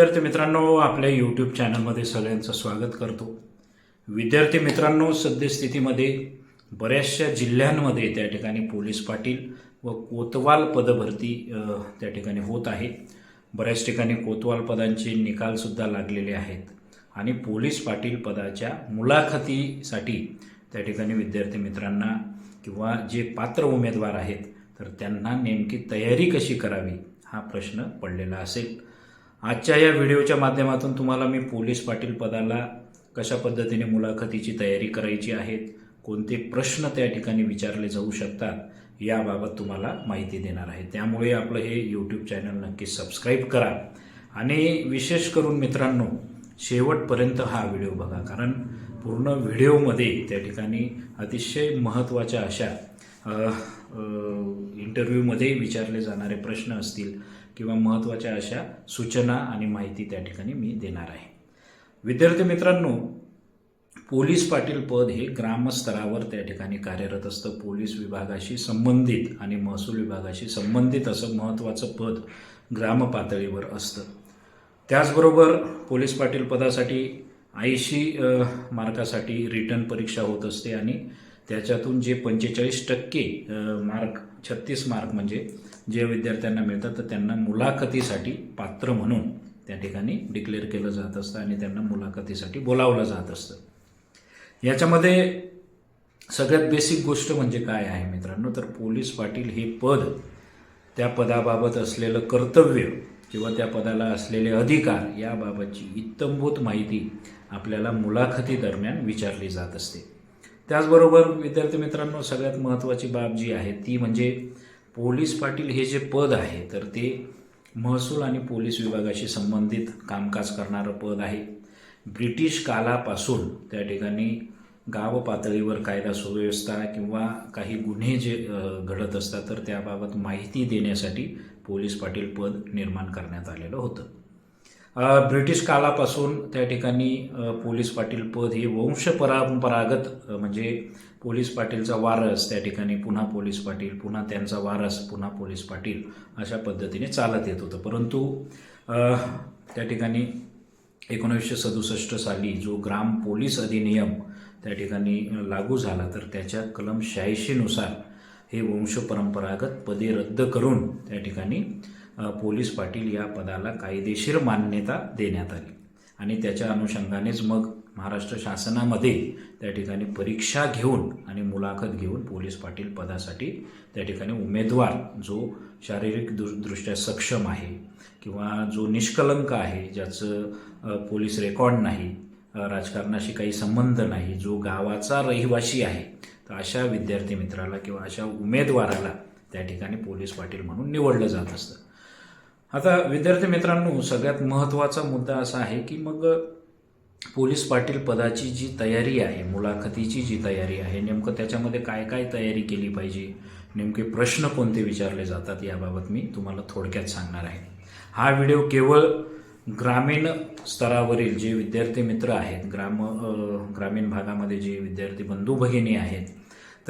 विद्यार्थी मित्रांनो आपल्या यूट्यूब चॅनलमध्ये सगळ्यांचं स्वागत करतो. विद्यार्थी मित्रांनो सद्यस्थितीमध्ये बऱ्याचशा जिल्ह्यांमध्ये त्या ठिकाणी पोलीस पाटील व कोतवाल पदभरती त्या ठिकाणी होत आहे. बऱ्याच ठिकाणी कोतवाल पदांचे निकालसुद्धा लागलेले आहेत. आणि पोलीस पाटील पदाच्या मुलाखतीसाठी त्या ठिकाणी विद्यार्थी मित्रांना किंवा जे पात्र उमेदवार आहेत तर त्यांना नेमकी तयारी कशी करावी हा प्रश्न पडलेला असेल. आजच्या या व्हिडिओच्या माध्यमातून तुम्हाला मी पोलीस पाटील पदाला कशा पद्धतीने मुलाखतीची तयारी करायची आहेत कोणते प्रश्न त्या ठिकाणी विचारले जाऊ शकतात याबाबत तुम्हाला माहिती देणार आहे. त्यामुळे आपलं हे यूट्यूब चॅनल नक्की सबस्क्राईब करा. आणि विशेष करून मित्रांनो शेवटपर्यंत हा व्हिडिओ बघा कारण पूर्ण व्हिडिओमध्ये त्या ठिकाणी अतिशय महत्त्वाच्या अशा इंटरव्ह्यूमध्ये विचारले जाणारे प्रश्न असतील. किंवा महत्त्वाच्या अशा सूचना आणि माहिती त्या ठिकाणी मी देणार आहे. विद्यार्थी मित्रांनो पोलीस पाटील पद हे ग्रामस्तरावर त्या ठिकाणी कार्यरत असतं. पोलीस विभागाशी संबंधित आणि महसूल विभागाशी संबंधित असं महत्त्वाचं पद ग्रामपातळीवर असतं. त्याचबरोबर पोलीस पाटील पदासाठी ऐंशी मार्कासाठी रिटर्न परीक्षा होत असते आणि त्याच्यातून जे पंचेचाळीस टक्के मार्क छत्तीस मार्क म्हणजे जे विद्यार्थ्यांना मिळतात तर त्यांना मुलाखतीसाठी पात्र म्हणून त्या ठिकाणी डिक्लेअर केलं जात असतं आणि त्यांना मुलाखतीसाठी बोलावलं जात असतं. याच्यामध्ये सगळ्यात बेसिक गोष्ट म्हणजे काय आहे मित्रांनो? तर पोलीस पाटील हे पद त्या पदाबाबत असलेलं कर्तव्य किंवा त्या पदाला असलेले अधिकार याबाबतची इत्तंभूत माहिती आपल्याला मुलाखतीदरम्यान विचारली जात असते. त्याचबरोबर विद्यार्थी मित्रांनो सगळ्यात महत्त्वाची बाब जी आहे ती म्हणजे पोलीस पाटील हे जे पद आहे तर ते महसूल आणि पोलीस विभागाशी संबंधित कामकाज करणारं पद आहे. ब्रिटिश कालापासून त्या ठिकाणी गाव पातळीवर कायदा सुव्यवस्था किंवा काही गुन्हे जे घडत असतात तर त्याबाबत माहिती देण्यासाठी पोलीस पाटील पद निर्माण करण्यात आलेलं होतं. ब्रिटिश कालापासून त्या ठिकाणी पोलीस पाटील पद हे वंश परंपरागत म्हणजे पोलीस पाटीलचा वारस त्या ठिकाणी पुन्हा पोलीस पाटील पुन्हा त्यांचा वारस पुन्हा पोलीस पाटील अशा पद्धतीने चालत येत होतं. परंतु त्या ठिकाणी एकोणीसशे सदुसष्ट साली जो ग्राम पोलीस अधिनियम त्या ठिकाणी लागू झाला तर त्याच्या कलम शहाऐंशीनुसार हे वंश परंपरागत पदे रद्द करून त्या ठिकाणी पोलीस पाटील या पदाला कायदेशीर मान्यता देण्यात आली. आणि त्याच्या अनुषंगानेच मग महाराष्ट्र शासनामध्ये त्या ठिकाणी परीक्षा घेऊन आणि मुलाखत घेऊन पोलीस पाटील पदासाठी त्या ठिकाणी उमेदवार जो शारीरिक दृ दृष्ट्या सक्षम आहे किंवा जो निष्कलंक आहे ज्याचं पोलीस रेकॉर्ड नाही राजकारणाशी काही संबंध नाही जो गावाचा रहिवासी आहे तर अशा विद्यार्थी मित्राला किंवा अशा उमेदवाराला त्या ठिकाणी पोलीस पाटील म्हणून निवडलं जात असतं. आता विद्यार्थी मित्रांनो सगळ्यात महत्त्वाचा मुद्दा असा आहे की मग पोलीस पाटील पदाची जी तयारी आहे मुलाखतीची जी तयारी आहे नेमकं त्याच्यामध्ये काय काय तयारी केली पाहिजे? नेमके प्रश्न कोणते विचारले जातात याबाबत मी तुम्हाला थोडक्यात सांगणार आहे. हा व्हिडिओ केवळ ग्रामीण स्तरावरील जे विद्यार्थी मित्र आहेत ग्राम ग्रामीण भागामध्ये जे विद्यार्थी बंधू भगिनी आहेत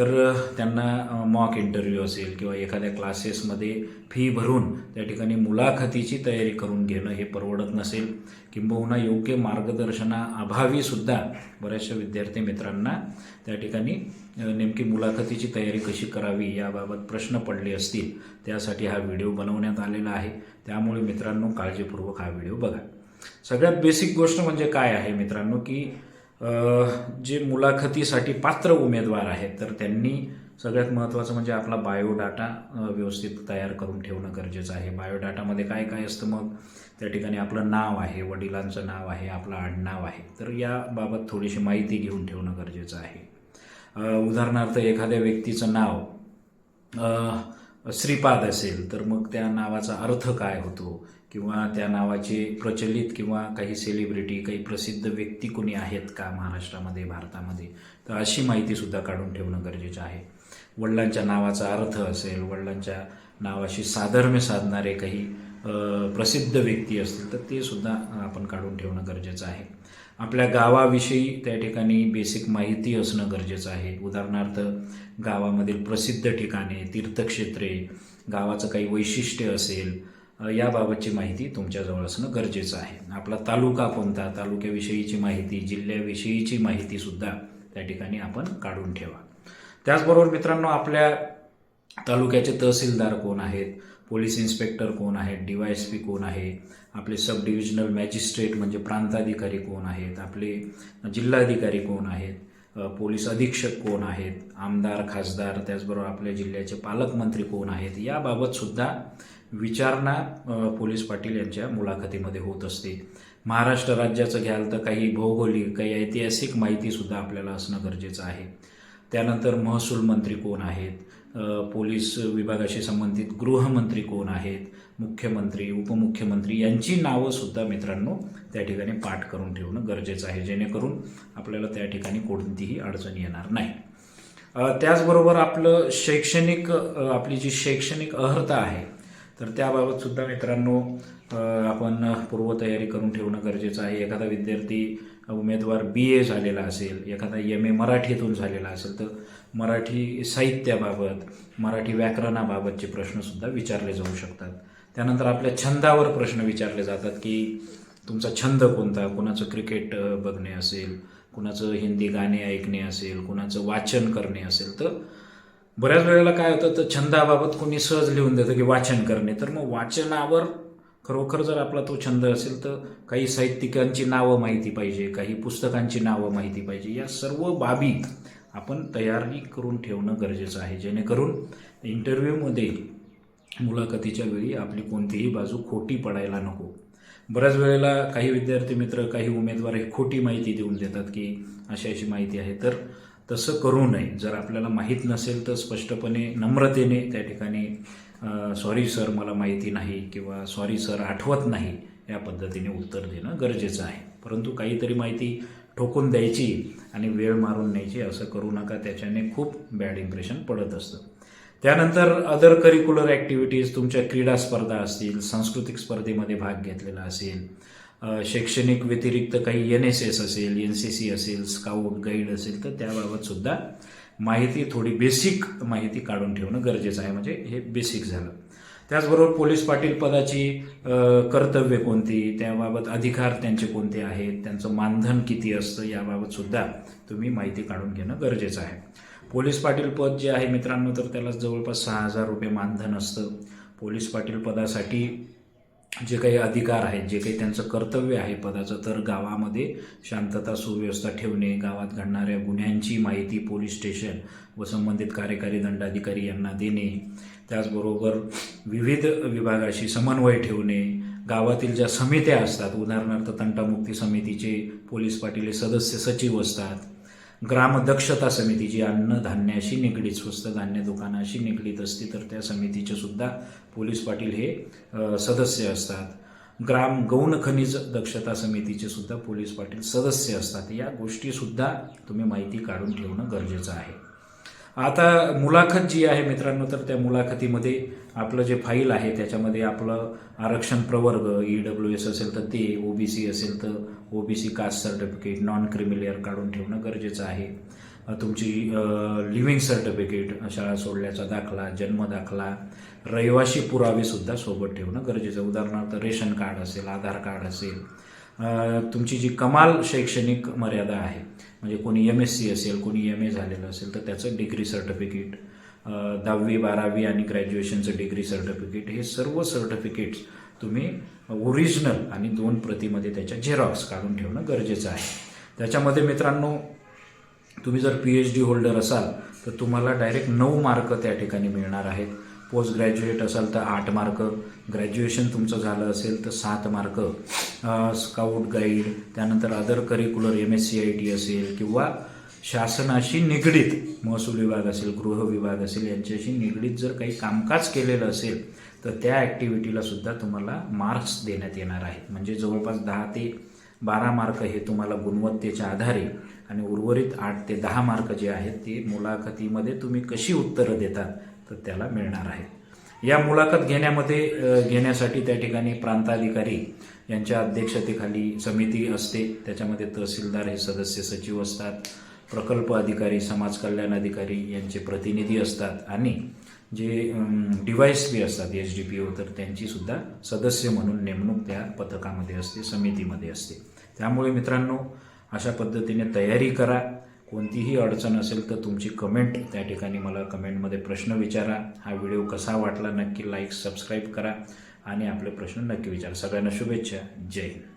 तर त्यांना मॉक इंटरव्ह्यू असेल किंवा एखाद्या क्लासेसमध्ये फी भरून त्या ठिकाणी मुलाखतीची तयारी करून घेणं हे परवडत नसेल. किंबहुना योग्य मार्गदर्शनाअभावीसुद्धा बऱ्याचशा विद्यार्थी मित्रांना त्या ठिकाणी नेमकी मुलाखतीची तयारी कशी करावी याबाबत प्रश्न पडले असतील. त्यासाठी हा व्हिडिओ बनवण्यात आलेला आहे. त्यामुळे मित्रांनो काळजीपूर्वक हा व्हिडिओ बघा. सगळ्यात बेसिक गोष्ट म्हणजे काय आहे मित्रांनो की जे मुलाखतीसाठी पात्र उमेदवार आहेत तर त्यांनी सगळ्यात महत्त्वाचं म्हणजे आपला बायोडाटा व्यवस्थित तयार करून ठेवणं गरजेचं आहे. बायोडाटामध्ये काय काय असतं मग? त्या ठिकाणी आपलं नाव आहे वडिलांचं नाव आहे आपलं आडनाव आहे. तर याबाबत थोडीशी माहिती घेऊन ठेवणं गरजेचं आहे. उदाहरणार्थ एखाद्या व्यक्तीचं नाव श्रीपाद असेल तर मग त्या नावाचा अर्थ काय होतो? किंवा त्या नावाचे प्रचलित किंवा काही सेलिब्रिटी काही प्रसिद्ध व्यक्ती कोणी आहेत का महाराष्ट्रामध्ये भारतामध्ये? तर अशी माहितीसुद्धा काढून ठेवणं गरजेचं आहे. वडिलांच्या नावाचा अर्थ असेल वडिलांच्या नावाशी साधर्म्य साधणारे काही प्रसिद्ध व्यक्ती असतील तर ते सुद्धा आपण काढून ठेवणं गरजेचं आहे. आपल्या गावाविषयी त्या ठिकाणी बेसिक माहिती असणं गरजेचं आहे. उदाहरणार्थ गावामधील प्रसिद्ध ठिकाणे तीर्थक्षेत्रे गावाचं काही वैशिष्ट्य असेल याबाबतची माहिती तुमच्याजवळ असणं गरजेचं आहे. आपला तालुका कोणता तालुक्याविषयीची माहिती जिल्ह्याविषयीची माहितीसुद्धा त्या ठिकाणी आपण काढून ठेवा. त्याचबरोबर मित्रांनो आपल्या तालुक्याचे तहसीलदार कोण आहेत पोलीस इन्स्पेक्टर कोण आहेत डी वाय एस पी कोण आहे आपले सब डिव्हिजनल मॅजिस्ट्रेट म्हणजे प्रांताधिकारी कोण आहेत आपले जिल्हाधिकारी कोण आहेत पोलीस अधीक्षक कोण आहेत आमदार खासदार त्याचबरोबर आपल्या जिल्ह्याचे पालकमंत्री कोण आहेत याबाबतसुद्धा विचारणा पोलीस पाटील यांच्या मुलाखतीमध्ये होत असते. महाराष्ट्र राज्याचं घ्याल तर काही भौगोलिक काही ऐतिहासिक माहितीसुद्धा आपल्याला असणं गरजेचं आहे. त्यानंतर महसूल मंत्री कोण आहेत? पोलीस विभागाशी संबंधित गृहमंत्री कोण आहेत? मुख्यमंत्री उपमुख्यमंत्री यांची नावंसुद्धा मित्रांनो त्या ठिकाणी पाठ करून ठेवणं गरजेचं आहे. जेणेकरून आपल्याला त्या ठिकाणी कोणतीही अडचण येणार नाही. त्याचबरोबर आपलं शैक्षणिक आपली जी शैक्षणिक अर्हता आहे तर त्याबाबत सुद्धा मित्रांनो आपण पूर्वतयारी करून ठेवणं गरजेचं आहे. एखादा विद्यार्थी उमेदवार बी ए झालेला असेल एखादा एम ए मराठीतून झालेला असेल तर मराठी साहित्याबाबत मराठी व्याकरणाबाबतचे प्रश्नसुद्धा विचारले जाऊ शकतात. त्यानंतर आपल्या छंदावर प्रश्न विचारले जातात की तुमचा छंद कोणता? कुणाचं क्रिकेट बघणे असेल कुणाचं हिंदी गाणे ऐकणे असेल कुणाचं वाचन करणे असेल तर बऱ्याच वेळेला काय होतं तर छंदाबाबत कोणी सहज लिहून देतं की वाचन करणे. तर मग वाचनावर खरोखर जर आपला तो छंद असेल तर काही साहित्यिकांची नावं माहिती पाहिजे काही पुस्तकांची नावं माहिती पाहिजे. या सर्व बाबी आपण तयारी करून ठेवणं गरजेचं आहे. जेणेकरून इंटरव्ह्यूमध्ये मुलाखतीच्या वेळी आपली कोणतीही बाजू खोटी पडायला नको. बऱ्याच वेळेला काही विद्यार्थी मित्र काही उमेदवार हे खोटी माहिती देऊन देतात की अशी अशी माहिती आहे. तर तसं करू नये. जर आपल्याला माहीत नसेल तर स्पष्टपणे नम्रतेने त्या ठिकाणी सॉरी सर मला माहिती नाही किंवा सॉरी सर आठवत नाही या पद्धतीने उत्तर देणं गरजेचं आहे. परंतु काहीतरी माहिती ठोकून द्यायची आणि वेळ मारून न्यायची असं करू नका. त्याच्याने खूप बॅड इम्प्रेशन पडत असतं. त्यानंतर अदर करिक्युलर ॲक्टिव्हिटीज तुमच्या क्रीडा स्पर्धा असतील सांस्कृतिक स्पर्धेमध्ये भाग घेतलेला असेल शैक्षणिक व्यतिरिक्त काही एन एस एस असेल एन सी सी असेल स्काउट गाईड असेल तर त्याबाबत सुद्धा माहिती थोडी बेसिक माहिती काढून ठेवणं गरजेचं आहे. म्हणजे हे बेसिक झालं. त्याचबरोबर पोलीस पाटील पदाची कर्तव्य कोणती? त्याबाबत अधिकार त्यांचे कोणते आहेत? त्यांचं मानधन किती असतं? याबाबत सुद्धा तुम्ही माहिती काढून घेणं गरजेचं आहे. पोलीस पाटील पद जे आहे मित्रांनो तर त्याला जवळपास सहा हजार रुपये मानधन असतं. पोलीस पाटील पदासाठी जे काही अधिकार आहेत जे काही त्यांचं कर्तव्य आहे पदाचं तर गावामध्ये शांतता सुव्यवस्था ठेवणे गावात घडणाऱ्या गुन्ह्यांची माहिती पोलीस स्टेशन व संबंधित कार्यकारी दंडाधिकारी यांना देणे त्याचबरोबर विविध विभागाशी समन्वय ठेवणे गावातील ज्या समित्या असतात उदाहरणार्थ तंटामुक्ती समितीचे पोलीस पाटील सदस्य सचिव असतात ग्रामदक्षता समिती जी अन्नधान्याशी निगडीत स्वस्त धान्य दुकानाशी निगडीत असते तर त्या समितीचे सुद्धा पोलीस पाटील हे सदस्य असतात. ग्राम गौण खनिज दक्षता समितीचे सुद्धा पोलीस पाटील सदस्य असतात. या गोष्टीसुद्धा तुम्ही माहिती काढून ठेवणं गरजेचं आहे. आता मुलाखत जी आहे मित्रांनो तर त्या मुलाखतीमध्ये आपलं जे फाईल आहे त्याच्यामध्ये आपलं आरक्षण प्रवर्ग ई डब्ल्यू एस असेल तर ते ओ बी सी असेल तर O B C caste certificate non creamy layer काढून ठेवणं गरजेचं आहे. तुमची लिव्हिंग सर्टिफिकेट शाळा सोडल्याचा दाखला जन्म दाखला रहिवाशी पुरावेसुद्धा सोबत ठेवणं गरजेचं उदाहरणार्थ रेशन कार्ड असेल आधार कार्ड असेल तुमची जी कमाल शैक्षणिक मर्यादा आहे म्हणजे कोणी एम एस सी असेल कोणी एम ए झालेलं असेल तर त्याचं डिग्री सर्टिफिकेट दहावी बारावी आणि ग्रॅज्युएशनचं डिग्री सर्टिफिकेट हे सर्व सर्टिफिकेट्स तुम्ही ओरिजिनल आणि दोन प्रतीमध्ये त्याच्या झेरॉक्स काढून ठेवणं गरजेचं आहे. त्याच्यामध्ये मित्रांनो तुम्ही जर पी एच डी होल्डर असाल तर तुम्हाला डायरेक्ट नऊ मार्क त्या ठिकाणी मिळणार आहेत. पोस्ट ग्रॅज्युएट असाल तर आठ मार्क. ग्रॅज्युएशन तुमचं झालं असेल तर सात मार्क. स्काउट गाईड त्यानंतर other curricular M S C I T असेल किंवा शासनाशी निगडीत महसूल विभाग असेल गृह विभाग असेल यांच्याशी निगडीत जर काही कामकाज केलेलं असेल तर त्या ॲक्टिव्हिटीला सुद्धा तुम्हाला मार्क्स देण्यात येणार आहेत. म्हणजे जवळपास दहा ते बारा मार्क हे तुम्हाला गुणवत्तेच्या आधारे आणि उर्वरित आठ ते दहा मार्क जे आहेत ते मुलाखतीमध्ये तुम्ही कशी उत्तरं देतात तर त्याला मिळणार आहेत या मुलाखत घेण्यामध्ये घेण्यासाठी त्या ठिकाणी प्रांताधिकारी यांच्या अध्यक्षतेखाली समिती असते. त्याच्यामध्ये तहसीलदार हे सदस्य सचिव असतात. प्रकल्प अधिकारी समाज कल्याण अधिकारी यांचे प्रतिनिधी असतात. आणि जे डिवाईस बी असतात एच डी पी ओ तर त्यांचीसुद्धा सदस्य म्हणून नेमणूक त्या पथकामध्ये असते समितीमध्ये असते. त्यामुळे मित्रांनो अशा पद्धतीने तयारी करा. कोणतीही अडचण असेल तर तुमची कमेंट त्या ठिकाणी मला कमेंटमध्ये प्रश्न विचारा. हा व्हिडिओ कसा वाटला नक्की लाईक सबस्क्राईब करा आणि आपले प्रश्न नक्की विचारा. सगळ्यांना शुभेच्छा. जय हिंद.